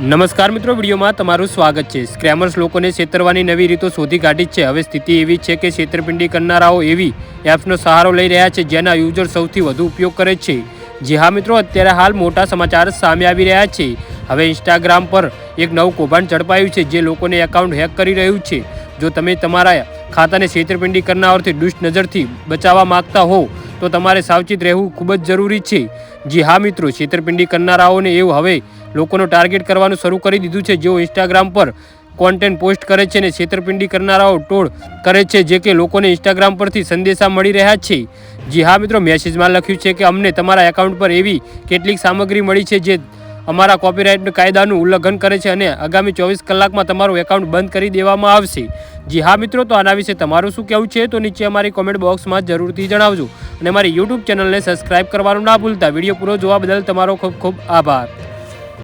નમસ્કાર મિત્રો, વિડીયોમાં તમારું સ્વાગત છે. સ્ક્રેમર્સ લોકોને છેતરવાની નવી રીતો શોધી કાઢી છે. હવે સ્થિતિ એવી છે કે છેતરપિંડી કરનારાઓ એવી એપ્સનો સહારો લઈ રહ્યા છે જેના યુઝર સૌથી વધુ ઉપયોગ કરે છે. જી હા મિત્રો, અત્યારે હાલ મોટા સમાચાર સામે આવી રહ્યા છે. હવે ઇન્સ્ટાગ્રામ પર એક નવું કૌભાંડ ઝડપાયું છે જે લોકોને એકાઉન્ટ હેક કરી રહ્યું છે. જો તમે તમારા ખાતાને છેતરપિંડી કરનારથી દુષ્ટ નજરથી બચાવવા માંગતા હો, તો તમારે સાવચેત રહેવું ખૂબ જ જરૂરી છે. જી હા મિત્રો, છેતરપિંડી કરનારાઓને એવું હવે લોકોનો ટાર્ગેટ કરવાનું શરૂ કરી દીધું છે. જેઓ ઇન્સ્ટાગ્રામ પર કોન્ટેન્ટ પોસ્ટ કરે છે અને છેતરપિંડી કરનારાઓ ટોળ કરે છે, જે કે લોકોને ઇન્સ્ટાગ્રામ પરથી સંદેશા મળી રહ્યા છે. જી હા મિત્રો, મેસેજમાં લખ્યું છે કે અમને તમારા એકાઉન્ટ પર એવી કેટલીક સામગ્રી મળી છે જે અમારા કોપીરાઇટ કાયદાનું ઉલ્લંઘન કરે છે અને આગામી ચોવીસ કલાકમાં તમારું એકાઉન્ટ બંધ કરી દેવામાં આવશે. જી હા મિત્રો, તો આના વિશે તમારું શું કહેવું છે? તો નીચે અમારી કોમેન્ટ બોક્સમાં જરૂરથી જણાવજો. અને મારી યુટ્યુબ ચેનલને સબસ્ક્રાઇબ કરવાનું ના ભૂલતા. વીડિયો પૂરો જોવા બદલ તમારો ખૂબ ખૂબ આભાર.